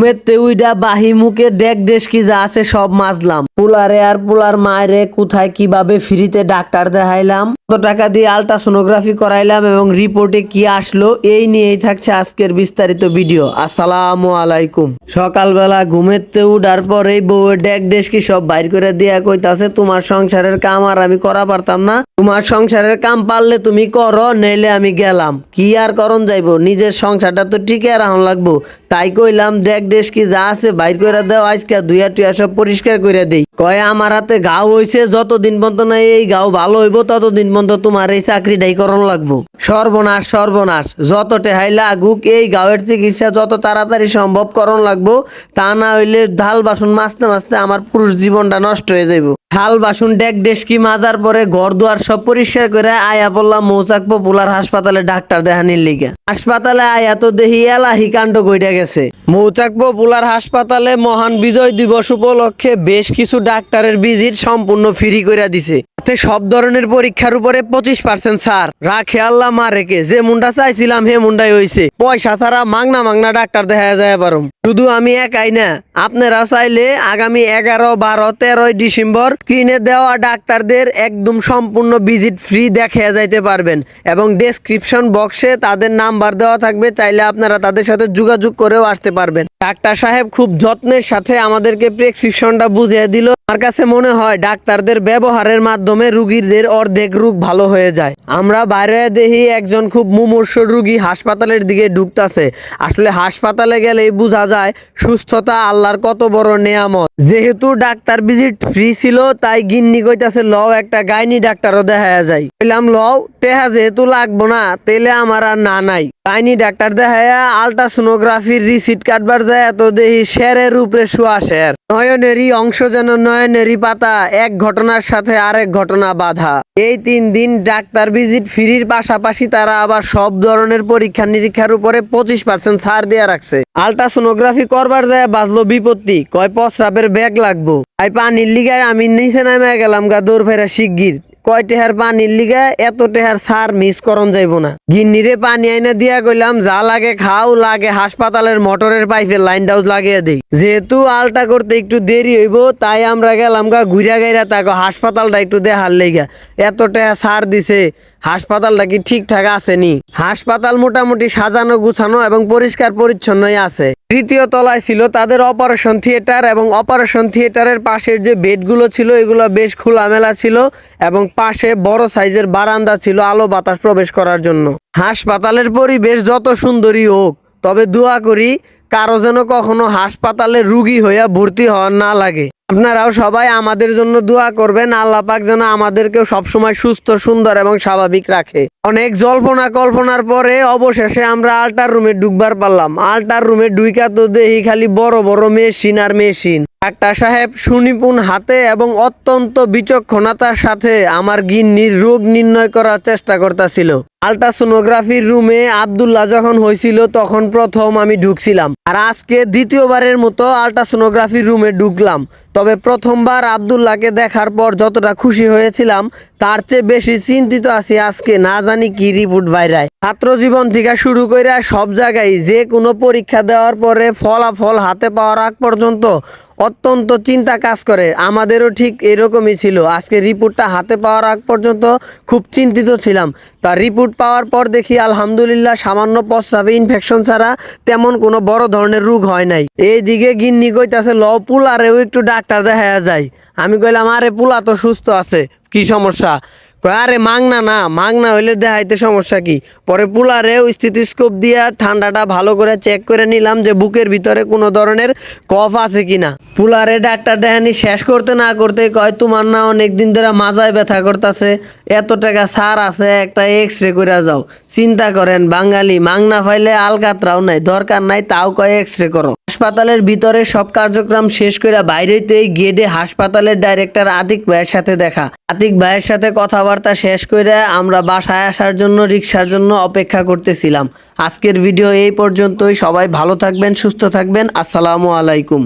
মেতে উইডা বাহি মুখে ডেক ডেসকি যা আছে সব মাজলাম। পুলারে আর পুলার মায়েরে কোথায় কীভাবে ফ্রিতে ডাক্তার দেখাইলাম, কত টাকা দিয়ে আলট্রাসোনোগ্রাফি করাইলাম এবং রিপোর্টে কি আসলো, এই নিয়েই থাকছে আজকের বিস্তারিত ভিডিও। আসসালামু আলাইকুম। সকালবেলা ঘুমেতে উঠার পরেই বউয়ের ডেক ডেস কি সব বাইর করে দিয়া কইতাছে, তোমার সংসারের কাম আর আমি করা পারতাম না। তোমার সংসারের কাম পারলে তুমি করো, নইলে আমি গেলাম। কি আর করন যাইবো? নিজের সংসারটা তো টিকে রাখন লাগবো। তাই কইলাম দেখ দেশ কি যা আছে বাইর করে দাও, আজকে দুইয়া টুয়া সব পরিষ্কার করে দেই। কয়, আমার হাতে গাও হইছে, যতদিন পর্যন্ত না এই গাও ভালো হইব, ততদিন পর্যন্ত তোমার এই চাকরিটাই করন লাগবো। সর্বনাশ সর্বনাশ, যত টেহাই লাগুক, এই গাওয়ের চিকিৎসা যত তাড়াতাড়ি সম্ভব করণ লাগবো, তা না হইলে ঢাল বাসন মাজতে মাজতে আমার পুরুষ জীবনটা নষ্ট হয়ে যাইব। থাল বাসুন, ডেক ডেস্কি, মাজার পরে ঘর দুয়ার সব পরিষ্কার করে আয়া পড়লাম মৌচাক পপুলার হাসপাতালে ডাক্তার দেখানির লিগে। হাসপাতালে আয়া তো দেহি এলাহি কাণ্ড কইটা গেছে। মৌচাক পপুলার হাসপাতালে মহান বিজয় দিবস উপলক্ষে বেশ কিছু ডাক্তারের ভিজিট সম্পূর্ণ ফ্রি করে দিছে। সব ধরনের পরীক্ষার উপরে পঁচিশ পার্সেন্ট ছাড়। রাখে আল্লাহ মারেকে। যে মুন্ডা চাইছিলাম, হে মুন্ডাই হইছে। পয়সা ছাড়া মাংনা মাংনা ডাক্তার দেখা যায় পারুম। শুধু আমি একাই না, আপনারা চাইলে আগামী এগারো, বারো, তেরোই ডিসেম্বর স্ক্রিনে দেওয়া ডাক্তারদের একদম সম্পূর্ণ ভিজিট ফ্রি দেখে যাইতে পারবেন। এবং ডেসক্রিপশন বক্সে তাদের নাম্বার দেওয়া থাকবে, চাইলে আপনারা তাদের সাথে যোগাযোগ করেও আসতে পারবেন। ডাক্তার সাহেব খুব যত্নের সাথে আমাদেরকে প্রেসক্রিপশনটা বুঝিয়ে দিল। আমার কাছে মনে হয়, ডাক্তারদের ব্যবহারের মাধ্যমে রুগীদের অর্ধেক রোগ ভালো হয়ে যায়। আমরা বাইরে দেখি একজন খুব মুমূর্ষ রুগী হাসপাতালের দিকে ঢুকতাছে। আসলে হাসপাতালে গেলেই বোঝা যায় সুস্থতা আল্লাহর কত বড় নেয়ামত। যেহেতু ডাক্তার ভিজিট ফ্রি ছিল, তাই গিন্নি কইতাছে, লও একটা গাইনি ডাক্তারও দেখা যায় বললাম লও, টেহা যেহেতু লাগবো না, তেলে আমার আর না নাই। গাইনি ডাক্তার দেখায়া আলট্রাসোনোগ্রাফির রিসিট কাটবার যায়, এত দেহি শেরের উপরে শোয়া শের। নয়নেরই অংশ যেন নয়নেরই পাতা, এক ঘটনার সাথে আরেক ঘটনা বাধা। এই তিন দিন ডাক্তার ভিজিট ফ্রির পাশাপাশি তারা আবার সব ধরনের পরীক্ষা নিরীক্ষার উপরে পঁচিশ পার্সেন্ট ছাড় দেয়া রাখছে। আলট্রাসোনোগ্রাফি করবার যায় বাজলো বিপত্তি, কয় প্রস্রাবের ব্যাগ লাগবো। আই পানির লিগায় আমি নিচে নামে গেলাম গা, দৌড় ফেরা শিগগির। কয় টেহার পানির লিগে এত টেহার সার মিস করন যাইব না। গিন্নিরে পানি আইনা দিয়া কইলাম, যা লাগে খাও, লাগে হাসপাতালের মোটরের পাইপের লাইন ডাউজ লাগিয়ে দেই। যেহেতু আলটা করতে একটু দেরি হইব, তাই আমরা গেলাম গা ঘুরা গাইরা তাকে হাসপাতালটা একটু দেহার লেগা এত টেহা সার দিছে। হাসপাতালটা কি ঠিকঠাক আসেনি? হাসপাতাল মোটামুটি সাজানো, গুছানো এবং পরিষ্কার পরিচ্ছন্নই আছে। তৃতীয় তলায় ছিল তাদের অপারেশন থিয়েটার এবং অপারেশন থিয়েটারের পাশের যে বেডগুলো ছিল, এগুলো বেশ খোলামেলা ছিল এবং পাশে বড় সাইজের বারান্দা ছিল আলো বাতাস প্রবেশ করার জন্য। হাসপাতালের পরিবেশ যত সুন্দরী হোক, তবে দোয়া করি কারও যেন কখনো হাসপাতালে রুগী হইয়া ভর্তি হওয়ার না লাগে। আপনারাও সবাই আমাদের জন্য দোয়া করবেন, আল্লাহ পাক যেন আমাদেরকেও সবসময় সুস্থ, সুন্দর এবং স্বাভাবিক রাখে। অনেক জল্পনা কল্পনার পরে অবশেষে আমরা আল্টার রুমে ঢুকবার পারলাম। আল্টার রুমে ঢুইকা তো দেহি খালি বড় বড় মেশিন আর মেশিন। ডাক্তার সাহেব সুনিপুণ হাতে এবং অত্যন্ত বিচক্ষণতার সাথে আমার গিন্নির রোগ নির্ণয় করার চেষ্টা করতেছিল। আলট্রাসোনোগ্রাফির রুমে আবদুল্লাহ যখন হয়েছিল তখন প্রথম আমি ঢুকছিলাম। আর আজকে দ্বিতীয়বারের মতো আলট্রাসোনোগ্রাফির রুমে ঢুকলাম। তবে প্রথমবার আবদুল্লাহকে দেখার পর যতটা খুশি হয়েছিলাম, তার চেয়ে বেশি চিন্তিত আছি আজকে, না জানি কি রিপোর্ট বাইরায় ছাত্র জীবন থেকে শুরু করে সব জায়গায় যে কোনো পরীক্ষা দেওয়ার পরে ফলাফল হাতে পাওয়ার আগ পর্যন্ত অত্যন্ত চিন্তা কাজ করে। আমাদেরও ঠিক এরকমই ছিল। আজকে রিপোর্টটা হাতে পাওয়ার আগ পর্যন্ত খুব চিন্তিত ছিলাম। তার রিপোর্ট পাওয়ার পর দেখি আলহামদুলিল্লাহ সামান্য প্রস্রাবে ইনফেকশন ছাড়া তেমন কোনো বড় ধরনের রোগ হয় নাই। এইদিকে গিন্নি কইতাছে ল পুলারেও একটু ডাক্তার দেখা যায় আমি কইলাম, আরে পুলা তো সুস্থ আছে, কি সমস্যা? আরে মাংনা না, মাংনা হইলে দেখাইতে সমস্যা কি? পরে পুলারেও স্থিতিস্কোপ দিয়া ঠান্ডাটা ভালো করে চেক করে নিলাম যে বুকের ভিতরে কোনো ধরনের কফ আছে কি না পুলারে ডাক্তার দেখানি শেষ করতে না করতে কয়, তোমার না অনেক দিন ধরে মাজায় ব্যথা করতেছে। এত টাকা সার আছে, একটা এক্স রে করে যাও। চিন্তা করেন, বাঙালি, মাংনা ফাইলে আলকাতরাও নাই, দরকার নাই, তাও কয় এক্স রে করো। হাসপাতালের ভিতরে সব কার্যক্রম শেষ করে বাইরেতেই গেটে হাসপাতালের ডাইরেক্টর আতিক ভাইয়ের সাথে দেখা। আতিক ভাইয়ের সাথে কথাবার্তা শেষ করে আমরা বাসায় আসার জন্য রিক্সার জন্য অপেক্ষা করতেছিলাম। আজকের ভিডিও এই পর্যন্তই, সবাই ভালো থাকবেন, সুস্থ থাকবেন, আসসালামু আলাইকুম।